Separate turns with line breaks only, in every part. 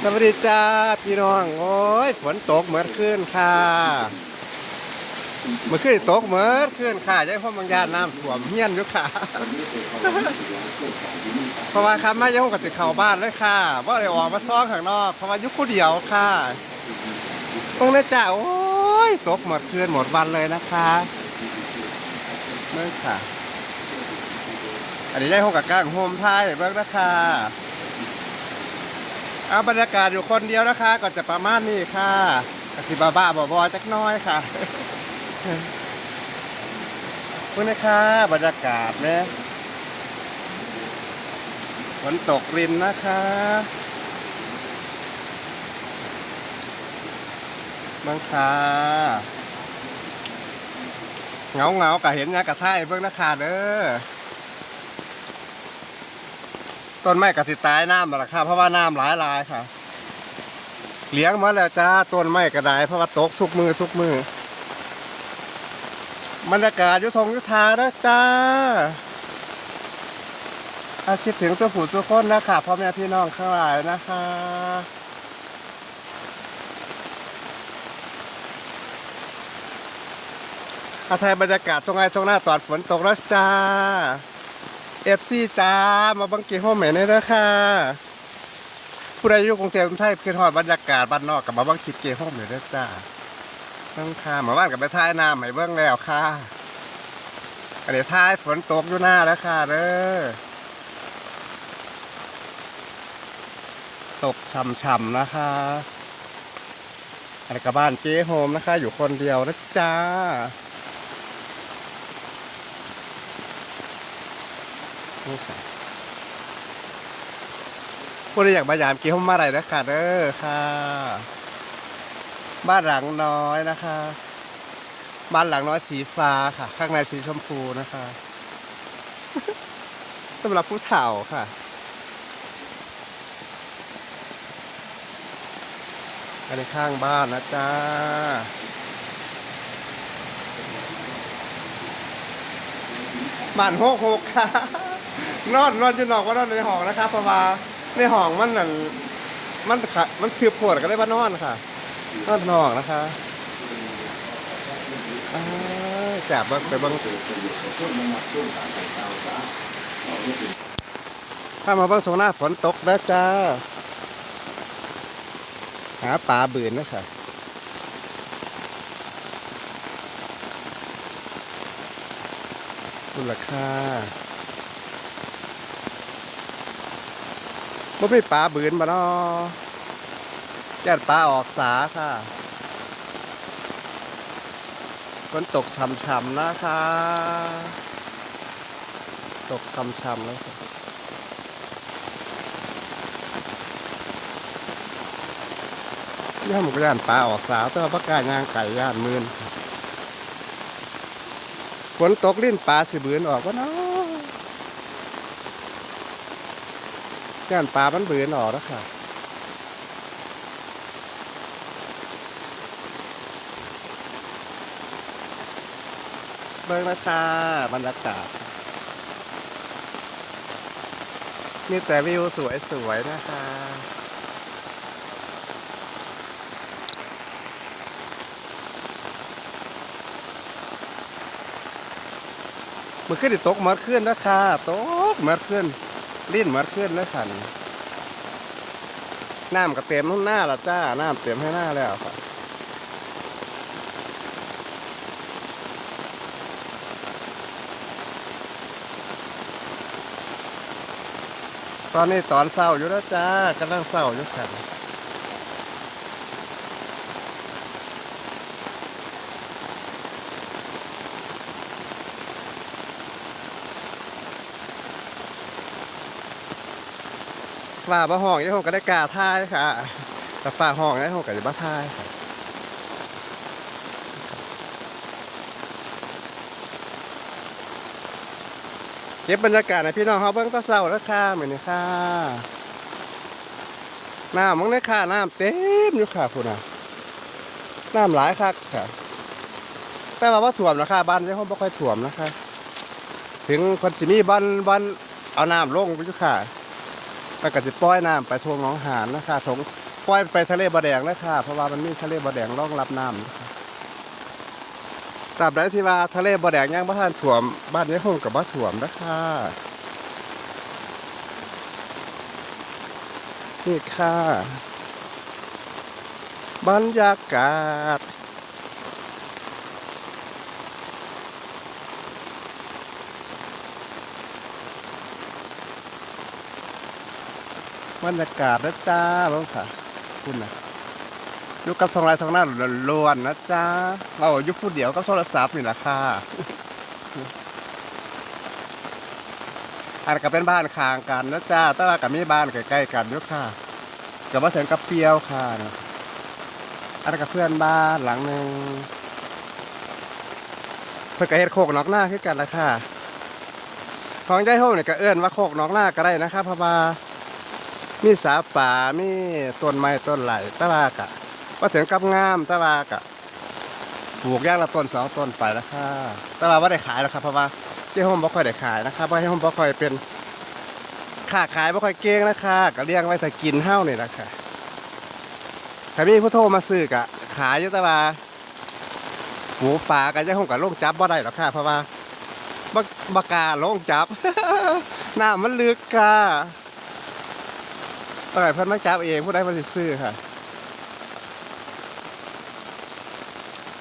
สวัสดีจ้าพี่น้อง โอ้ยฝนตกเหมือนขึ้นค่ะเมื่อคืนตกเหมือนขึ้นค่ะใช่เพราะบางยานน้ำท่วมเฮี้ยนอยู่ค่ะ เพราะว่าครับมายังก็จะเข้าบ้านเลยค่ะว่าเลยออกมาซ้องข้างนอกเพราะว่ายุคผู้เดียวค่ะตรงนี้จ้าโอ้ยตกหมดคืนหมดวันเลยนะคะเมื่อค่ะ อันนี้ได้ห้องกับก้างโฮมท้ายเบิ่งนะคะ เอาบรรยากาศอยู่คนเดียวนะคะ ก็จะประมาณนี้ค่ะกสิบ้าบ้าบอๆจักน้อยค่ะขอบคุณนะคะบรรยากาศเนี่ยฝนตกรินนะคะ บังคาเงาเงากะเห็นยากะท่ายเบิ่งนะคะเด้อ ต้นไม้กะสิตายน้ำมาละครับเพราะว่าน้ำหลายลายค่ะ เลี้ยงมาแล้วจ้าต้นไม้กระไดเพราะว่าตกทุกมือทุกมือบรรยากาศยุทงยุทาแล้วจ้าอาคิดถึงเจ้าผู้เจ้าคนนะคะพ่อแม่พี่น้องข้างหลายนะคะ อาไทยบรรยากาศตรงไงตรงหน้าตอนฝนตกแล้วจ้า เอฟซีจ้า มาบังเกีห้องแม่นี่เด้อค่ะ ผู้ใดอยู่กรุงเทพกรุงไทยเพื่อนฮอดบรรยากาศบ้านนอกกับมาบังคลิปเกห้องแม่เด้อจ้าต้องค่ะหมาบ้านกับไปท้ายน้ำให้เบิ่งแล้วค่ะอันนี้ท้ายฝนตกอยู่หน้าแล้วค่ะเด้อตกช่ำๆนะคะอันนี้กับบ้านเจ๊โฮมนะคะ อยู่คนเดียวนะจ้า นี่ค่ะผู้ใดอยากมายามกี่ห้องมาอะไรนะคะเด้อค่ะ บ้านหลังน้อยนะคะ บ้านหลังน้อยสีฟ้าค่ะ ข้างในสีชมพูนะคะสำหรับผู้เฒ่าค่ะอันนี้ข้างบ้านนะจ๊ะบ้านโฮกโฮกค่ะ นอนนอนอยู่นอกก็นอนในห้องนะครับเพราะว่าในห้องมันนั่นมันขะมันถือปวดก็เลยมานอนค่ะนอนนอกนะคะอ้ายจับเบิ่งไปเบิ่งถ้ามาเบิ่งตรงหน้าฝนตกแล้วจ้า หาปลาบืนนะคะคุณราคา บ่มีปลาบืนบ่เนาะแย่ปลาออกสาค่ะฝนตกช่ำๆนะคะ ตกช่ำๆแล้วย่านหมูกย่านปลาออกสาแต่ว่าปากกายางไก่ย่านมืนฝนตกลิ้นปลาสิบืนออกวะเนาะ ย่านปลามันบืนออกแล้วค่ะเบิ่งนะจ้าบรรยากาศมีแต่วิวสวยๆนะคะมื่อขึ้นตกมัดขึ้นนะคะตกมัดขึ้น ลิ้นมัดขึ้นแล้วขันน้ำก็เต็มทั้งหน้าละจ้า น้ำเต็มให้หน้าแล้วค่ะตอนนี้ตอนเศร้าอยู่แล้วจ้ากำลังเศร้าอยู่ครับ ฝ่าบะห้องยี่ห้องก็ได้กาท่ายค่ะแต่ฝ่าห้องยี่ห้องก็จะบ้าท่ายค่ะเก็บบรรยากาศให้พี่น้องเขาเบิ่งตะเศร้าแล้วค่ะเหมือนนี่ค่ะน้ำมังได้ค่ะน้ำเต็มอยู่ค่ะคุณนะน้ำหลายคักค่ะ แต่ว่าว่าถ่วมนะคะบ้านยังไม่ค่อยถ่วมนะคะ ถึงคนสิมีบ้านบ้านเอาน้ำลงไปอยู่ค่ะ มันก็จะปล่อยน้ำไปทวงหนองหานนะคะทงปล่อยไปทะเลบะแดงนะคะเพราะว่ามันมีทะเลบะแดงรองรับน้ำนะคะตราบใดที่ว่าทะเลบะแดงยังบ่ทันท่วม บ้านยายหงกับบ่ท่วมนะคะนี่ค่ะบรรยากาศ บรรยากาศนะจ้าบ้างค่ะคุณนะอยู่กับทองไรทองหน้าล้วนนะจ้าเราอยู่ผู้เดียวกับโทรศัพท์นี่แหละค่ะอันก็เป็นบ้านข้างกันนะจ้าแต่ว่ากับมีบ้านใกล้ๆกันอยู่ค่ะกับมาถึงกับเปรียวค่ะนะอันก็เพื่อนบ้านหลังหนึ่งเพื่อนก็เฮ็ดโคกนอกหน้าขึ้นกันละค่ะของยายโฮมเนี่ยก็เอื้อนว่าโคกนอกหน้าก็ได้นะคะพราะว่า มีสาป่ามีต้นไม้ต้นไหลตะวากะก็ถึงกับงามตะวากะปลูกย่างละต้นสองต้นไปแล้วค่ะตะวาว่าได้ขายแล้วครับเพราะว่าเจ้าห้องบ่ค่อยได้ขายนะครับเพราะเจ้ห้องบ่ค่อยเป็นค้าขายบ่ค่อยเก่งนะคะก็เลี้ยงไว้แต่กินเฮ้านี่แหละค่ะถ้ามีผู้โทรมาซื้อกะ ขายอยู่แตะวาหมูป่ากันจ้าห้องกับลงจับบ่ได้หรอกค่ะเพราะว่าบ่บ่กล้าลงจับ หน้ำมันลึกค่ะ ต้องให้เพิ่นมาจับเองผู้ใดมาสิซื้อค่ะ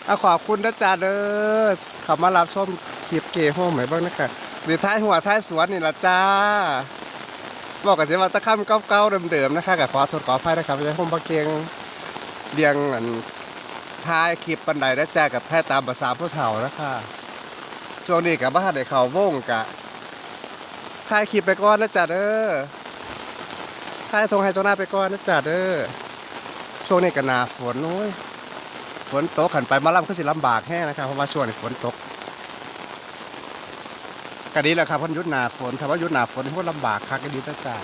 เอาขอบคุณนะจ๊ะเด้อเขามารับชมคลิปเกย์โฮมให้เบ้างนะคะหรือท้ายหัวท้ายสวนนี่ละจ้า บอกกันสิว่าตะค่ำเก่าๆเดิมๆนะคะกับขอโทษขออภัยนะครับไม่ใช่ผมบะเกียงเรียงอันท้ายคลิปปันใดนะจ้ากับท้ายตามภาษาผู้เฒ่านะคะช่วงนี้กับบ้านได้เขาวงกะท้ายคลิปไปก่อนนะจ๊ะเด้อ ให้ทงให้ตรงหน้าไปก่อนนะจ๊ะเด้อช่วงนี้ก็หนาฝนโอ้ยฝนตกขันไปมาล่ำก็สิลำบากแห้งนะครับเพราะว่าช่วงนี้ฝนตกก็ดีแหละครับเพันหยุดหนาฝนถ้าว่ายุดหนาฝนพวกลำบากคักก็ดีนะจ๊ะ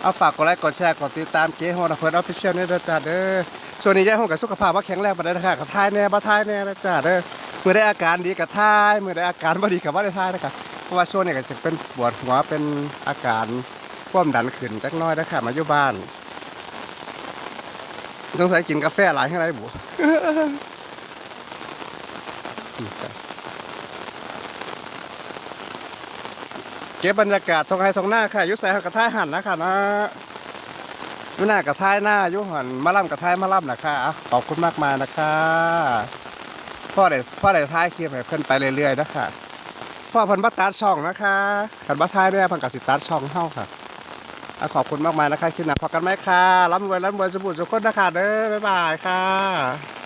เอาฝากกดไลค์กดแชร์กดติดตามเจ๊ฮอนเพิ่นออฟฟิเชียลนี่ด้วยจ้ะเด้อช่วงนี้ยายฮงกับสุขภาพว่าแข็งแรงปานใดนะคะกับทายแน่บ่ทายแน่นะจ๊ะเด้อมื่อได้อาการดีกับทายเมื่อได้อาการบ่ดีกับบ่ได้ทายนะครับ เพราะว่าช่วงนี้ก็จะเป็นปวดหัวเป็นอาการความดันขึ้นจักน้อยนะครับมาอยู่บ้านต้องใส่กินกาแฟหลายให้ไรบุเก็บบรรยากาศทองไห้ทองหน้าค่ะยุใส่กระท้ายหันนะค่ะนะยุหน้ากระท้ายหน้ายุหันมะล่ำกระท้ายมะล่ำนะคะอะขอบคุณมากมายนะคะพ่อได้พ่อได้ท้ายเคลิปให้เพื่อนไปเรื่อยๆนะคะ พ่อเพันบัตัดช่องนะคะขันบัทายเนี่ยพันกับสิตาร์ช่องเท่าค่ะอะขอบคุณมากมายนะคะคลิปหน้าพอกันไหมค่ะร่ำรวยรับรวยสมบูรณ์สุขคนนะคะเด้อบ๊ายบายค่ะ